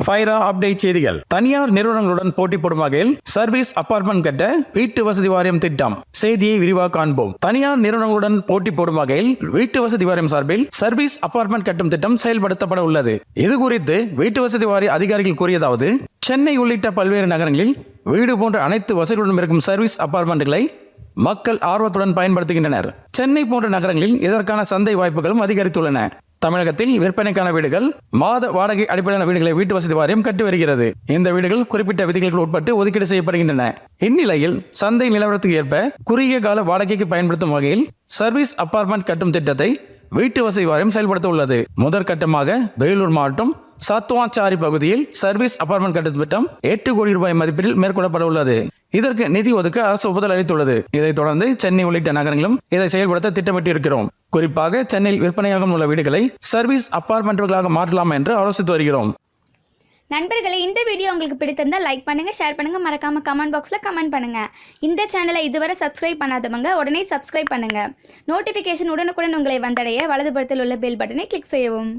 Faira update செய்திகள். தனியார் நிறுவனங்களுடன் போட்டி போடும் வகையில் சர்வீஸ் அபார்ட்மெண்ட் கட்ட வீட்டு வசதி வாரியம் திட்டம். செய்தியை விரிவாக காண்போம். தனியார் நிறுவனங்களுடன் போட்டி போடும் வகையில் வீட்டு வசதி வாரியம் சார்பில் சர்வீஸ் அபார்ட்மெண்ட் கட்டும் திட்டம் செயல்படுத்தப்பட உள்ளது. இது குறித்து வீட்டு வசதி வாரிய அதிகாரிகள் கூறியதாவது சென்னை உள்ளிட்ட பல்வேறு நகரங்களில் வீடு போன்ற அனைத்து வசதிகளுடன் இருக்கும் சர்வீஸ் அபார்ட்மெண்ட்களை மக்கள் ஆர்வத்துடன் பயன்படுத்துகின்றனர். சென்னை போன்ற நகரங்களில் இதற்கான சந்தை வாய்ப்புகளும் அதிகரித்துள்ளன. தமிழகத்தில் விற்பனைக்கான வீடுகள் மாத வாடகை அடிப்படையிலான வீடுகளை வீட்டு வசதி வாரியம் கட்டி வருகிறது. இந்த வீடுகள் குறிப்பிட்ட விதிகளுக்கு உட்பட்டு ஒதுக்கீடு செய்யப்படுகின்றன. இந்நிலையில் சந்தை நிலவரத்துக்கு ஏற்ப குறுகிய கால வாடகைக்கு பயன்படுத்தும் வகையில் சர்வீஸ் அபார்ட்மெண்ட் கட்டும் திட்டத்தை வீட்டு வசதி வாரியம் செயல்படுத்த உள்ளது முதற்கட்டமாக வேலூர் மாவட்டம் சாத்துவாச்சாரி பகுதியில் சர்வீஸ் அபார்ட்மெண்ட் கட்டும் திட்டம் எட்டு கோடி ரூபாய் மதிப்பீட்டில் மேற்கொள்ளப்பட உள்ளது இதற்கு நிதி ஒதுக்க அரசு ஒப்புதல் அளித்துள்ளது. இதைத் தொடர்ந்து சென்னை உள்ளிட்ட நகரங்களும் இதை செயல்படுத்த திட்டமிட்டு இருக்கிறோம் குறிப்பாக சென்னையில் விற்பனையாகும் உள்ள வீடுகளை சர்வீஸ் அப்பார்ட்மெண்ட்டுகளாக மாற்றலாம் என்று ஆலோசித்து வருகிறோம். நண்பர்களே இந்த வீடியோ உங்களுக்கு பிடித்திருந்தால் லைக் பண்ணுங்கள் ஷேர் பண்ணுங்கள் மறக்காமல் கமெண்ட் பாக்ஸில் கமெண்ட் பண்ணுங்கள் இந்த சேனலை இதுவரை சப்ஸ்கிரைப் பண்ணாதவங்க உடனே சப்ஸ்கிரைப் பண்ணுங்கள் நோட்டிஃபிகேஷன் உடனுக்குடன் உங்களை வந்தடைய வலதுபுறத்தில் உள்ள பெல் பட்டனை கிளிக் செய்யவும்.